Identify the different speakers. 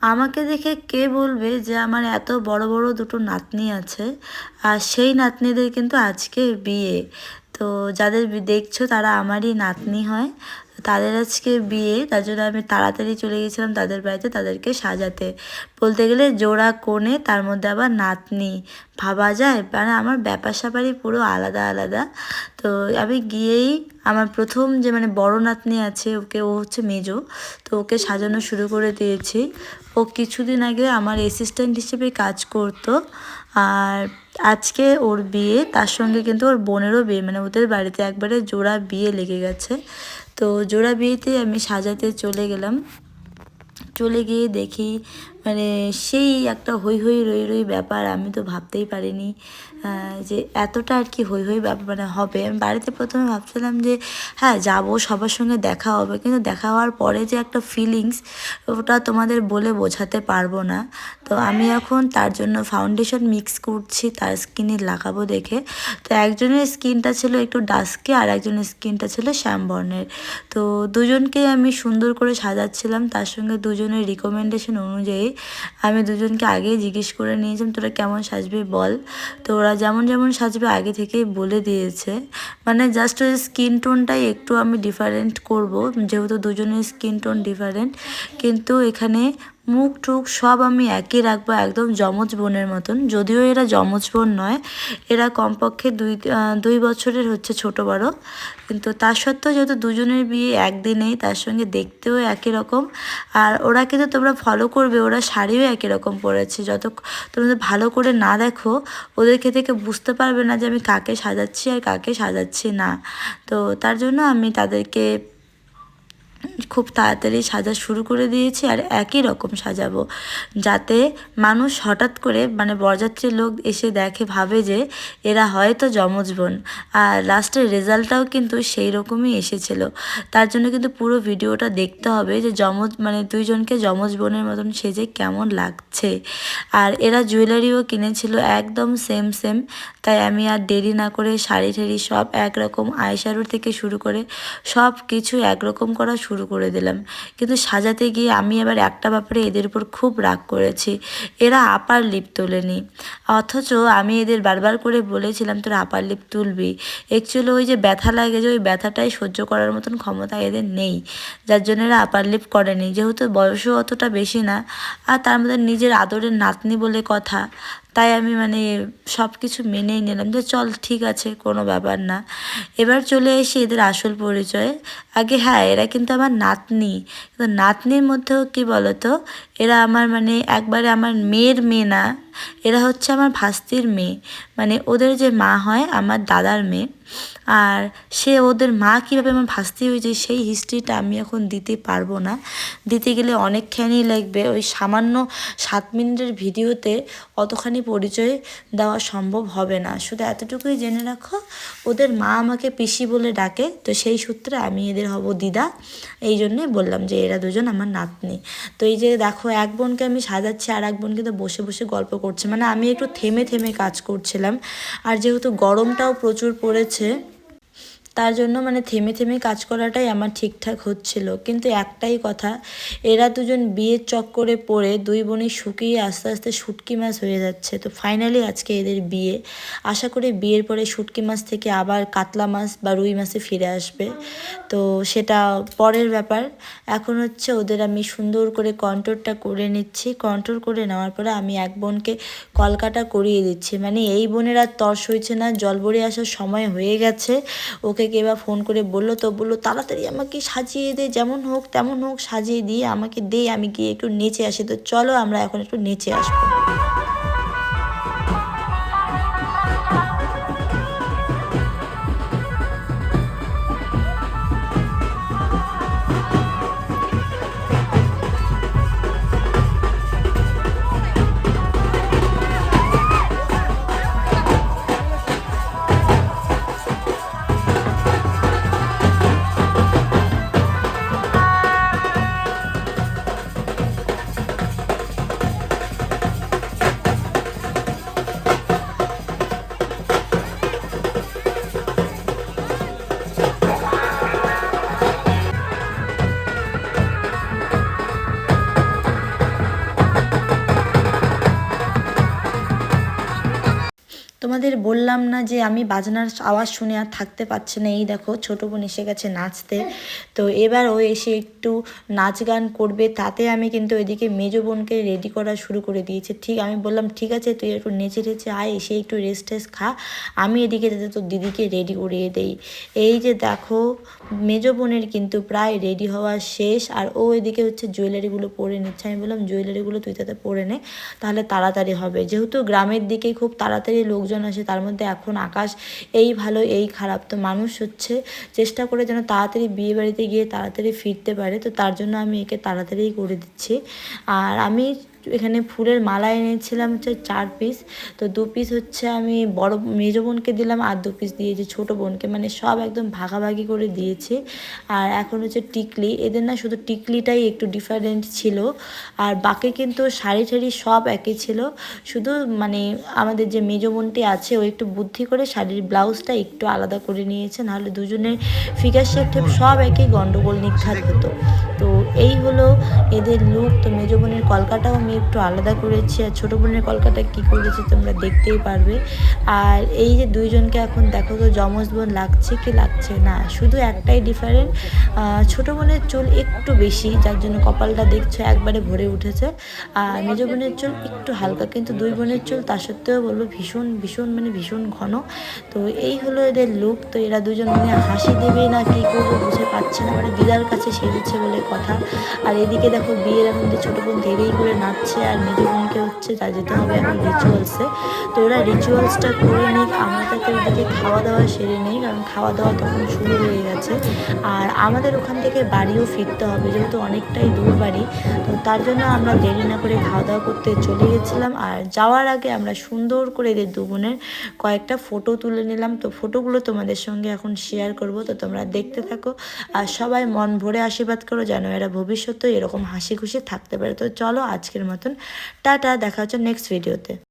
Speaker 1: আমাকে দেখে কে বলবে যে আমার এত বড় বড় দুটো নাতনি আছে? আর সেই নাতনিদের কিন্তু আজকে বিয়ে। তো যাদের দেখছ তারা আমারই নাতনি হয়। তাদের আজকে বিয়ে, তার জন্য আমি তাড়াতাড়ি চলে গেছিলাম তাদের বাড়িতে তাদেরকে সাজাতে। বলতে গেলে জোড়া কোণে, তার মধ্যে আবার নাতনি। ভাবা যায় মানে আমার ব্যাপার স্যাপারই পুরো আলাদা আলাদা। তো আমি গিয়েই আমার প্রথম যে মানে বড় নাতনি আছে, ওকে, ও হচ্ছে মেজো, তো ওকে সাজানো শুরু করে দিয়েছি। ও কিছুদিন আগে আমার অ্যাসিস্ট্যান্ট হিসেবে কাজ করতো। আর আজকে ওর বিয়ে, তার সঙ্গে কিন্তু ওর বোনেরও বিয়ে মানে ওদের বাড়িতে একবারে জোড়া বিয়ে লেগে গেছে। তো জোড়া বিয়েতে আমি সাজাতে চলে গেলাম। চলে গিয়ে দেখি মানে সেই একটা হই হই রই রই ব্যাপার, আমি তো ভাবতেই পারিনি যে এতটা আর কি হই হই ব্যাপার মানে হবে। আমি বাড়িতে প্রথমে ভাবছিলাম যে হ্যাঁ যাব, সবার সঙ্গে দেখা হবে, কিন্তু দেখা হওয়ার পরে যে একটা ফিলিংস ওটা তোমাদের বলে বোঝাতে পারব না। তো আমি এখন তার জন্য ফাউন্ডেশন মিক্স করছি, তার স্কিনে লাগাবো দেখে। তো একজনের স্কিনটা ছিল একটু ডাস্কে আর একজনের স্কিনটা ছিল শ্যাম বর্ণের। তো দুজনকে আমি সুন্দর করে সাজাচ্ছিলাম, তার সঙ্গে দুজনের রিকমেন্ডেশন অনুযায়ী আমি দুজনকে আগেই জিজ্ঞেস করে নিয়েছিলাম, তোরা কেমন সাজবি বল? তো ওরা যেমন যেমন সাজবে আগে থেকেই বলে দিয়েছে। মানে জাস্ট ওই স্কিন টোনটাই একটু আমি ডিফারেন্ট করব, যেহেতু দুজনের স্কিন টোন ডিফারেন্ট কিন্তু এখানে মুখ, টুক সব আমি একই রাখব, একদম যমজ বোনের মতন। যদিও এরা যমজ বোন নয়, এরা কমপক্ষে দুই দুই বছরের হচ্ছে ছোট বড়। কিন্তু তার সত্ত্বেও যেহেতু দুজনের বিয়ে একদিনেই, তার সঙ্গে দেখতেও একই রকম। আর ওরা কিন্তু তোমরা ফলো করবে, ওরা শাড়িও একই রকম পরেছে। যত যদি ভালো করে না দেখো ওদেরকে থেকে বুঝতে পারবে না যে আমি কাকে সাজাচ্ছি আর কাকে সাজাচ্ছি না। তো তার জন্য আমি তাদেরকে খুব তাড়াতাড়ি সাজা শুরু করে দিয়েছি আর একই রকম সাজাবো। যাতে মানুষ হঠাৎ করে মানে বরযাত্রীর লোক এসে দেখে, ভাবে যে এরা হয়তো যমজ বোন। আর লাস্টের রেজাল্টটাও কিন্তু সেই রকমই এসেছিল। তার জন্য কিন্তু পুরো ভিডিওটা দেখতে হবে যে যমজ মানে দুইজনকে যমজ বোনের মতন সেজে কেমন লাগছে। আর এরা জুয়েলারিও কিনেছিল, একদম সেম সেম তাই আমি আর দেরি না করে শাড়ি ঠাড়ি সব একরকম আইশ্যাডো থেকে শুরু করে সব কিছু একরকম করা শুরু করে দিলাম। কিন্তু সাজাতে গিয়ে আমি এবার একটা ব্যাপারে এদের উপর খুব রাগ করেছি। এরা আপার লিপ তোলেনি। অথচ আমি এদের বারবার করে বলেছিলাম, তোরা আপার লিপ তুলবি। অ্যাকচুয়ালি ওই যে ব্যথা লাগে যে ওই ব্যথাটাই সহ্য করার মতন ক্ষমতা এদের নেই। যার জন্য এরা আপার লিপ করেনি। যেহেতু বয়সও অতটা বেশি না, আর তার মধ্যে নিজের আদরের নাতনি বলে কথা। তাই আমি মানে সব কিছু মেনেই নিলাম। যে চল ঠিক আছে, কোনো ব্যাপার না। এবার চলে এসে এদের আসল পরিচয়। আগে হ্যাঁ এরা কিন্তু আমার নাতনি। কিন্তু নাতনির মধ্যেও কি বলতো? এরা আমার মানে একবারে আমার মেয়ের মেয়ে না। এরা হচ্ছে আমার ভাস্তির মেয়ে। মানে ওদের যে মা হয়, আমার দাদার মেয়ে। আর সে ওদের মা কীভাবে আমার ভাস্তি হয়েছে, সেই হিস্ট্রিটা আমি এখন দিতে পারব না। দিতে গেলে অনেকখানি লাগবে। ওই সামান্য সাত মিনিটের ভিডিওতে অতখানি পরিচয় দেওয়া সম্ভব হবে না। শুধু এতটুকুই জেনে রাখো, ওদের মা আমাকে পিসি বলে ডাকে। তো সেই সূত্রে আমি এদের হব দিদা। এই জন্যই বললাম যে এরা দুজন আমার নাতনি। তো এই যে দেখো, এক বোনকে আমি সাজাচ্ছি, আর এক বোনকে তো বসে বসে গল্প করছে। মানে আমি একটু থেমে থেমে কাজ করছিলাম। আর যেহেতু গরমটাও প্রচুর পড়েছে তার জন্য মানে থেমে থেমে কাজ করাটাই আমার ঠিকঠাক হচ্ছিল। কিন্তু একটাই কথা, এরা দুজন বিয়ের চক্করে পড়ে দুই বোনই শুকিয়ে আস্তে আস্তে শুটকি মাছ হয়ে যাচ্ছে। তো ফাইনালি আজকে এদের বিয়ে। আশা করি বিয়ের পরে শুটকি মাছ থেকে আবার কাতলা মাছ বা রুই মাছে ফিরে আসবে। তো সেটা পরের ব্যাপার। এখন হচ্ছে ওদের আমি সুন্দর করে কন্ট্রোলটা করে নিচ্ছি। কন্ট্রোল করে নেওয়ার পরে আমি এক বোনকে কলকাটা করিয়ে দিচ্ছি। মানে এই বোনের আর তর্স হয়েছে না জল ভরে আসার সময় হয়ে গেছে। ওকে কে বা ফোন করে বলল, তো বলল, তাড়াতাড়ি আমাকে সাজিয়ে দে, যেমন হোক, তেমন হোক, সাজিয়ে দিয়ে আমাকে দে, আমি গিয়ে একটু নেচে আসি। তো চলো আমরা এখন একটু নেচে আসব। তোমাদের বললাম না যে আমি বাজনার আওয়াজ শুনে আর থাকতে পারছি না। এই দেখো, ছোটো বোন এসে গেছে নাচতে। তো এবার ও এসে একটু নাচ গান করবে। তাতে আমি কিন্তু এদিকে মেজো বোনকে রেডি করা শুরু করে দিয়েছি। ঠিক, আমি বললাম, ঠিক আছে, তুই একটু নেচে টেচে আয়, এসে একটু রেস্ট টেস্ট খা। আমি এদিকে যাতে তোর দিদিকে রেডি করিয়ে দেই। এই যে দেখো, মেজো বোনের কিন্তু প্রায় রেডি হওয়া শেষ। আর ও এদিকে হচ্ছে জুয়েলারিগুলো পরে নিচ্ছে। আমি বললাম জুয়েলারিগুলো তুই তাতে পরে নে, তাহলে তাড়াতাড়ি হবে। যেহেতু গ্রামের দিকে খুব তাড়াতাড়ি লোকজন আসে তার মধ্যে এখন আকাশ এই ভালো, এই খারাপ। তো মানুষ হচ্ছে চেষ্টা করে যেন তাড়াতাড়ি বিয়ে বাড়িতে গিয়ে তাড়াতাড়ি ফিরতে পারে। তো তার জন্য আমি একে তাড়াতাড়ি করে দিচ্ছি। আর আমি এখানে ফুলের মালা এনেছিলাম হচ্ছে চার পিস তো দু পিস হচ্ছে আমি বড় মেজো বোনকে দিলাম আর দু পিস দিয়েছি ছোটো বোনকে মানে সব একদম ভাগাভাগি করে দিয়েছি। আর এখন হচ্ছে টিকলি, এদের না শুধু টিকলিটাই একটু ডিফারেন্ট ছিল। আর বাকি কিন্তু শাড়ি ঠাড়ি সব একই ছিল। শুধু মানে আমাদের যে মেজো বোনটি আছে, ও একটু বুদ্ধি করে শাড়ির ব্লাউজটা একটু আলাদা করে নিয়েছে, নাহলে দুজনের ফিগার শেপ সব একই গন্ডগোল নিঘাত হতো। তো এই হলো এদের লুক তো মেজো বোনের কলকাটাও আমি একটু আলাদা করেছি আর ছোটো বোনের কলকাতা কী করেছি তোমরা দেখতেই পারবে। আর এই যে দুইজনকে এখন দেখো তো যমজ বোন লাগছে কি লাগছে না, শুধু একটাই ডিফারেন্ট ছোটো বোনের চুল একটু বেশি, যার জন্য কপালটা দেখছ একবারে ভরে উঠেছে। আর মেজো বোনের চুল একটু হালকা, কিন্তু দুই বোনের চুল তা সত্ত্বেও বলব ভীষণ ভীষণ মানে ভীষণ ঘন। তো এই হলো এদের লুক তো এরা দুজন মানে হাসি দেবে না কী করব বুঝে পাচ্ছে না মানে দিদার কাছে সেরেছে বলে কথা। আর এদিকে দেখো বিয়ের এখন যে ছোটো বোন ধেরেই করে নাচছে আর মেজো বোনকে হচ্ছে যা যেতে হবে এখন রিচুয়ালসে তো ওরা রিচুয়ালসটা করে নিক, আমরা ওদিকে খাওয়া দাওয়া সেরে নেই, কারণ খাওয়া দাওয়া তখন শুরু হয়ে গেছে। আর আমাদের ওখান থেকে বাড়িও ফিরতে হবে, যেহেতু অনেকটাই দূর বাড়ি, তো তার জন্য আমরা দেরি না করে খাওয়া দাওয়া করতে চলে গেছিলাম। আর যাওয়ার আগে আমরা সুন্দর করে এদের দু বোনের কয়েকটা ফটো তুলে নিলাম। তো ফটোগুলো তোমাদের সঙ্গে এখন শেয়ার করব, তো তোমরা দেখতে থাকো। আর সবাই মন ভরে আশীর্বাদ করো, যেন এরা ভবিষ্যতে এরকম হাসি খুশি থাকতে পারে। তো চলো আজকের মতন, টাটা, দেখা হচ্ছে নেক্সট ভিডিওতে